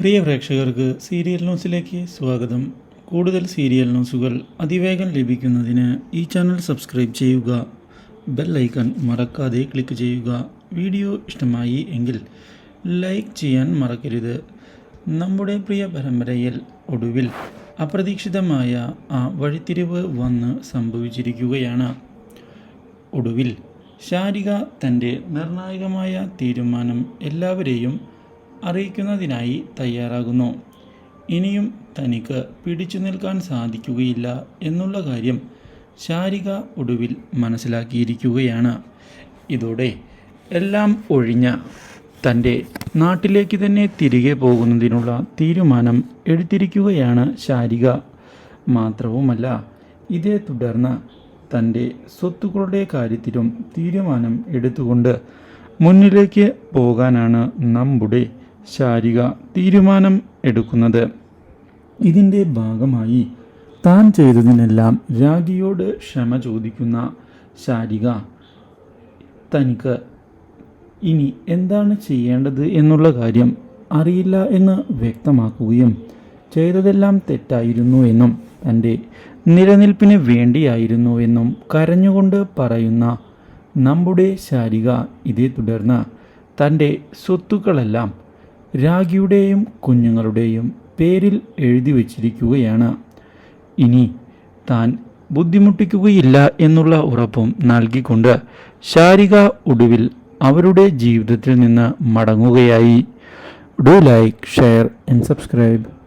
പ്രിയ പ്രേക്ഷകർക്ക് സീരിയൽ ന്യൂസിലേക്ക് സ്വാഗതം. കൂടുതൽ സീരിയൽ ന്യൂസുകൾ അതിവേഗം ലഭിക്കുന്നതിന് ഈ ചാനൽ സബ്സ്ക്രൈബ് ചെയ്യുക. ബെൽ ഐക്കൺ മറക്കാതെ ക്ലിക്ക് ചെയ്യുക. വീഡിയോ ഇഷ്ടമായി എങ്കിൽ ലൈക്ക് ചെയ്യാൻ മറക്കരുത്. നമ്മുടെ പ്രിയ പരമ്പരയിൽ ഒടുവിൽ അപ്രതീക്ഷിതമായ ആ വഴിത്തിരിവ് വന്ന് സംഭവിച്ചിരിക്കുകയാണ്. ഒടുവിൽ ശാരിക തന്റെ നിർണായകമായ തീരുമാനം എല്ലാവരെയും അറിയിക്കുന്നതിനായി തയ്യാറാകുന്നു. ഇനിയും തനിക്ക് പിടിച്ചു നിൽക്കാൻ സാധിക്കുകയില്ല എന്നുള്ള കാര്യം ശാരിക ഒടുവിൽ മനസ്സിലാക്കിയിരിക്കുകയാണ്. ഇതോടെ എല്ലാം ഒഴിഞ്ഞ തന്റെ നാട്ടിലേക്ക് തന്നെ തിരികെ പോകുന്നതിനുള്ള തീരുമാനം എടുത്തിരിക്കുകയാണ് ശാരിക. മാത്രവുമല്ല ഇതേ തുടർന്ന് തന്റെ സ്വത്തുക്കളുടെ കാര്യത്തിലും തീരുമാനം എടുത്തുകൊണ്ട് മുന്നിലേക്ക് പോകാനാണ് നമ്മുടെ ശാരിക തീരുമാനം എടുക്കുന്നത്. ഇതിന്റെ ഭാഗമായി താൻ ചെയ്തതിനെല്ലാം രാഗിയോട് ക്ഷമ ചോദിക്കുന്ന ശാരിക തനിക്ക് ഇനി എന്താണ് ചെയ്യേണ്ടത് എന്നുള്ള കാര്യം അറിയില്ല എന്ന് വ്യക്തമാക്കുകയും ചെയ്തതെല്ലാം തെറ്റായിരുന്നു എന്നും തന്റെ നിലനിൽപ്പിന് വേണ്ടിയായിരുന്നു എന്നും കരഞ്ഞുകൊണ്ട് പറയുന്ന നമ്മുടെ ശാരിക ഇതേ തുടർന്ന് തന്റെ സ്വത്തുക്കളെല്ലാം രാഗിയുടെയും കുഞ്ഞുങ്ങളുടെയും പേരിൽ എഴുതി വച്ചിരിക്കുകയാണ്. ഇനി താൻ ബുദ്ധിമുട്ടിക്കുകയില്ല എന്നുള്ള ഉറപ്പും നൽകിക്കൊണ്ട് ശാരിക ഒടുവിൽ അവരുടെ ജീവിതത്തിൽ നിന്ന് മടങ്ങുകയായി. Do like share and subscribe.